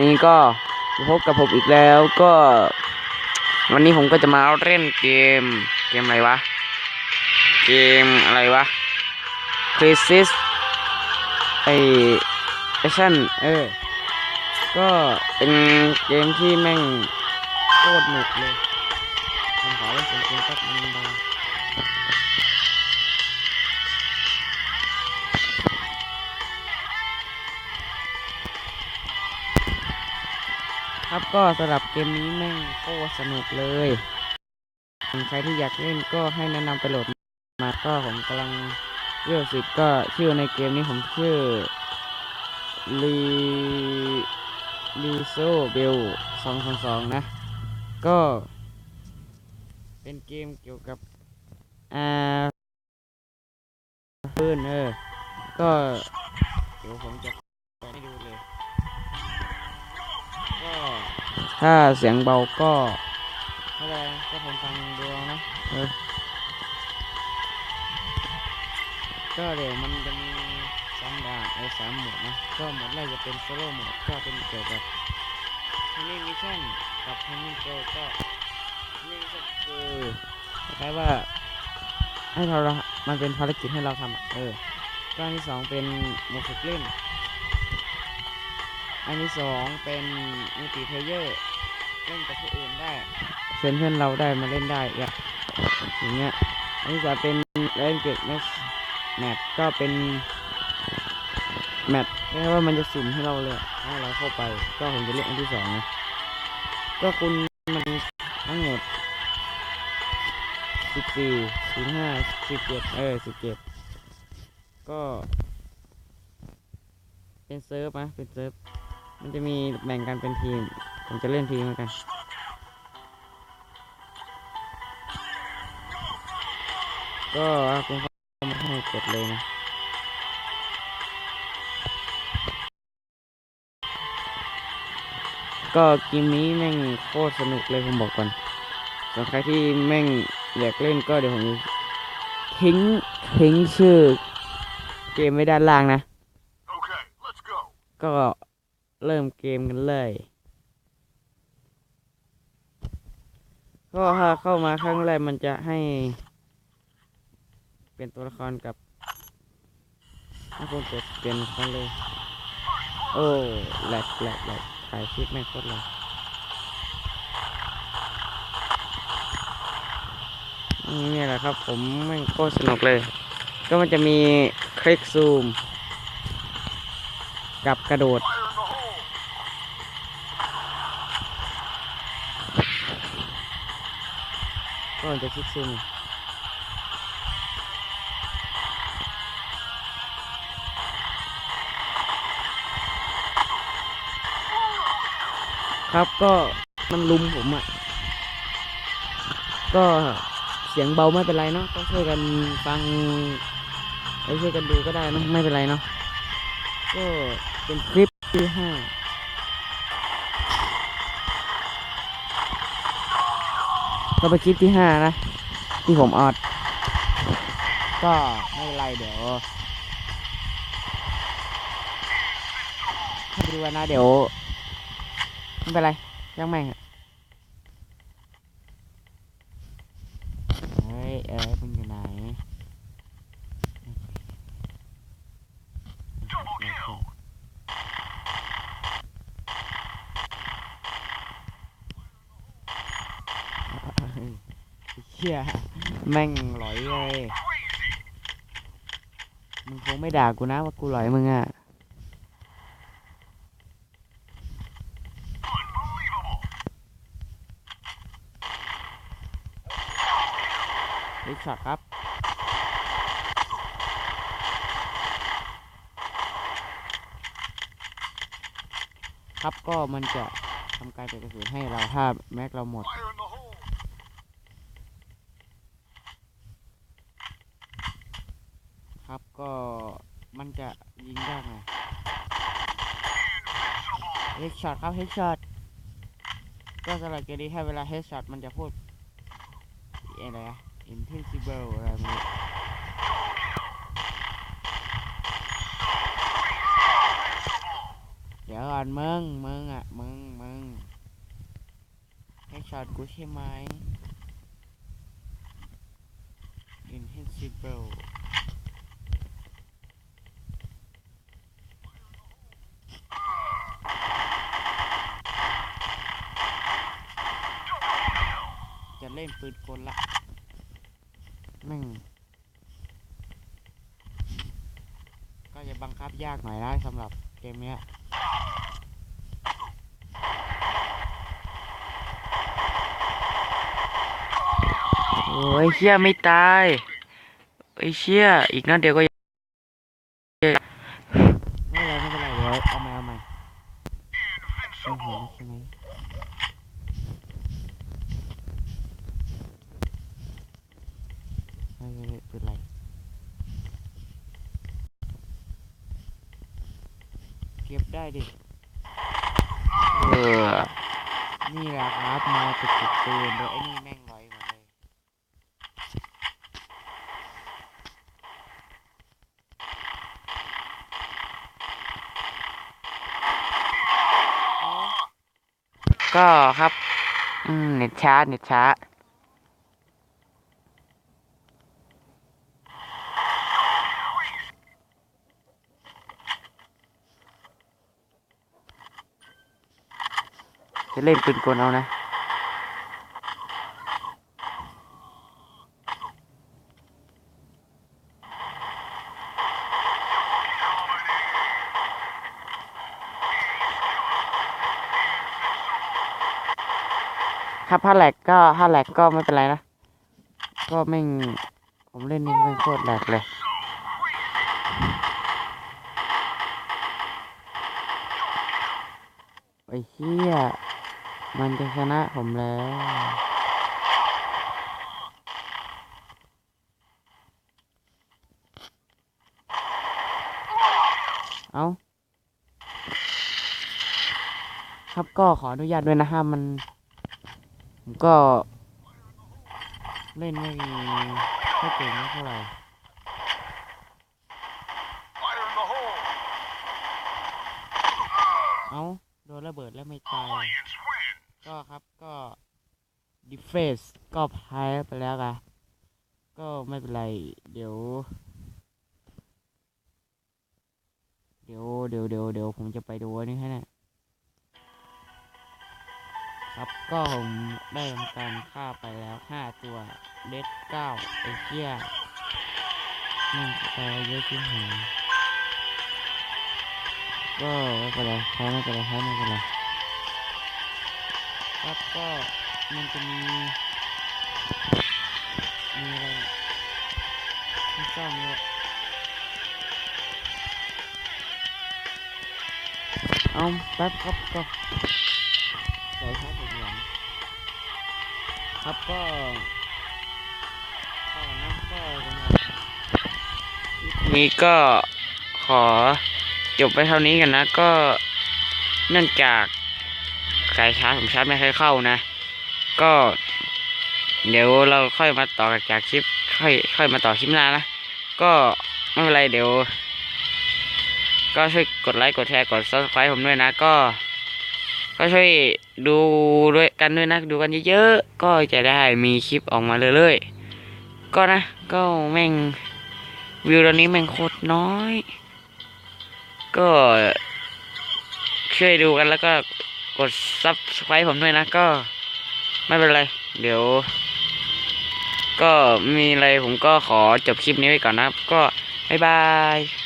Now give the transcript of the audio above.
นี้ก็พบกับผมอีกแล้วก็ วันนี้ผมก็จะมาเล่นเกม เกมอะไรวะ เกมอะไรวะ Crisis ไอแอคชั่นเออ ก็เป็นเกมที่แม่งโคตรหนุกเลยผมขอเล่นเกมแป๊บนึงดัง ครับก็สำหรับเกมนี้แม่งโคตรสนุกเลยใครที่อยากเล่นก็ให้แนะนำไปโหลดมาก็ผมกำลังเลือกสิบก็ชื่อในเกมนี้ผมชื่อลีลีโซเบลสองสองสองนะ ก็ เป็นเกมเกี่ยวกับอ่าปืนเออ ก็ เดี๋ยวผมจะ ถ้าเสียงเบาก็ไม่เป็นไรก็ผมฟังดูเอานะเออก็เดี๋ยวมันจะมีสามด่านเออสามหมดนะ ก็หมดแรกจะเป็นโซโล่หมดก็เป็นเกี่ยวกับทำมิชชั่นกับทำมิโกก็นี่ก็คือคล้ายว่าให้เรามันเป็นภารกิจให้เราทำเออก็อันที่สองเป็นโหมดฝึกเล่น อันที่สองเป็นมัลติเพลเยอร์ เล่นกับผู้อื่นได้เชิญเพื่อนเราได้มาเล่นได้อะอย่างเงี้ยอันที่สามเป็นเล่นเกมแมชแมปก็เป็นแมปแค่ว่ามันจะสุ่มให้เราเลยอะให้เราเข้าไป ก็ผมจะเลือกอันที่สองนะก็คุณมันทั้งหมดสิบสี่สิบห้าสิบเจ็ดเออสิบเจ็ดก็เป็นเซิร์ฟนะเป็นเซิร์ฟมันจะมีแบ่งกันเป็นทีม ผมจะเล่นทีมเหมือนกัน ก็คุณเข้ามาให้กดเลยนะก็เกมนี้แม่งโคตรสนุกเลยผมบอกก่อนส่วนใครที่แม่งอยากเล่นก็เดี๋ยวผมจะทิ้งทิ้งชื่อ เกมไว้ด้านล่างนะ Okay, let's go. ก็เริ่มเกมกันเลย ก็ถ้าเข้ามาครั้งแรกมันจะให้ เป็นตัวละครกับให้ผมกดเปลี่ยนคนเลย โอ้แหลกแหลกแหลกถ่ายคลิปไม่โคตรเลยนี่แหละครับ ผมไม่โคตรสนุกเลย ก็มันจะมีคลิกซูม กับกระโดด ก็มันจะคลิกซูมครับก็มันลุมผมอะ ก็เสียงเบาไม่เป็นไรเนาะก็ช่วยกันฟังไอ้ช่วยกันดูก็ได้เนะไม่เป็นไรเนาะก็เป็นคลิปที่ห้า ก็เป็นคลิปที่ห้านะ ที่ผมออด ก็ไม่เป็นไรเดี๋ยวดูกันนะเดี๋ยวไม่เป็นไรยังแม่งอะเฮ้ย เอ้ยมึงอยู่ไหน Double kill. เชี่ยแม่งหลอยเลยมึงคงไม่ด่ากูนะว่ากูหลอยมึงอะลิกช็อตครับครับก็มันจะทำการเก็บกระสุนให้เราถ้าแม็กเราหมด ครับก็มันจะยิงยากหน่อยเฮดช็อตครับเฮดช็อตก็สำหรับเกมนี้ถ้เวลาเฮดช็อตมันจะพูดอะไรอะ invincible อะไรไมันเดี๋ยวยวก่อนมึงมึงอะมึงมึงให้ช็อตกูใช่ไหม Invincible จะเล่นปืนกลละแม่งก็จะบังคับยากหน่อยนะสำหรับเกมเนี้ยโอ้ยเชี่ยไม่ตายไอ้ยเชี่ยอีกนัดเดียวก็ยังไม่เป็นไรไม่เป็นไรเดี๋ยวเอาใหม่เอาใหม่โอ้โหใช่ไหม ไม่ไม่ไม่เป็นไรเก็บได้ดิ เออ นี่แหละครับมาติดติดปืนเลยไอ้นี่แม่งลอยมาเลย ก็ครับ อืม เน็ตช้า เน็ตช้า จะเล่นปืนกลเอานะครับถ้าแหลกก็ถ้าแหลกก็ไม่เป็นไรนะ ก็ไม่ผมเล่นนี่ไม่โคตรแหลกเลย ไอ้เหี้ย มันจะชนะผมแล้วเอาครับก็ขออนุญาตด้วยนะฮะมัน ผมก็ เล่นไม่ค่เก่งเท่าไหร่เอ้าโดนระเบิดแล้วไม่ตาย ก็ครับก็ดิเฟสก็แพ้ไปแล้วไงก็ไม่เป็นไร เดี๋ยว เดี๋ยวเดี๋ยวเดี๋ยวเดี๋ยวผมจะไปดูนนี้ให้นะครับก็ผมได้ทำการฆ่าไปแล้วห้าตัวเดดเก้าไอเหี้ยนั่นตายเยอะที่หายก็ไม่เป็นไรแพ้ไม่เป็นไรแพ้ไม่เป็นไร ครับ ก็มันจะมีมีอะไรไม่ทราบเลยเอาแป๊บครับก็ใส่ครับผมหลังครับก็ก็นะก็นี้ก็ขอจบไปเท่านี้กันนะก็เนื่องจาก สายชาร์จผมชาร์จไม่ค่อยเข้านะ ก็ เดี๋ยวเราค่อยมาต่อจากคลิป ค่อย ค่อยมาต่อคลิปหน้านะ ก็ไม่เป็นไรเดี๋ยว ก็ช่วยกดไลค์กดแชร์กด subscribe ผมด้วยนะ ก็ ก็ช่วยดูด้วยกันด้วยนะดูกันเยอะๆก็จะได้มีคลิปออกมาเรื่อยๆก็นะก็แม่งวิวตอนนี้แม่งโคตรน้อย ก็ช่วยดูกันแล้วก็ กดซับสไครต์ผมด้วยนะก็ไม่เป็นไร เดี๋ยว ก็มีอะไรผมก็ขอจบคลิปนี้ไว้ก่อนนะครับ ก็บ๊ายบาย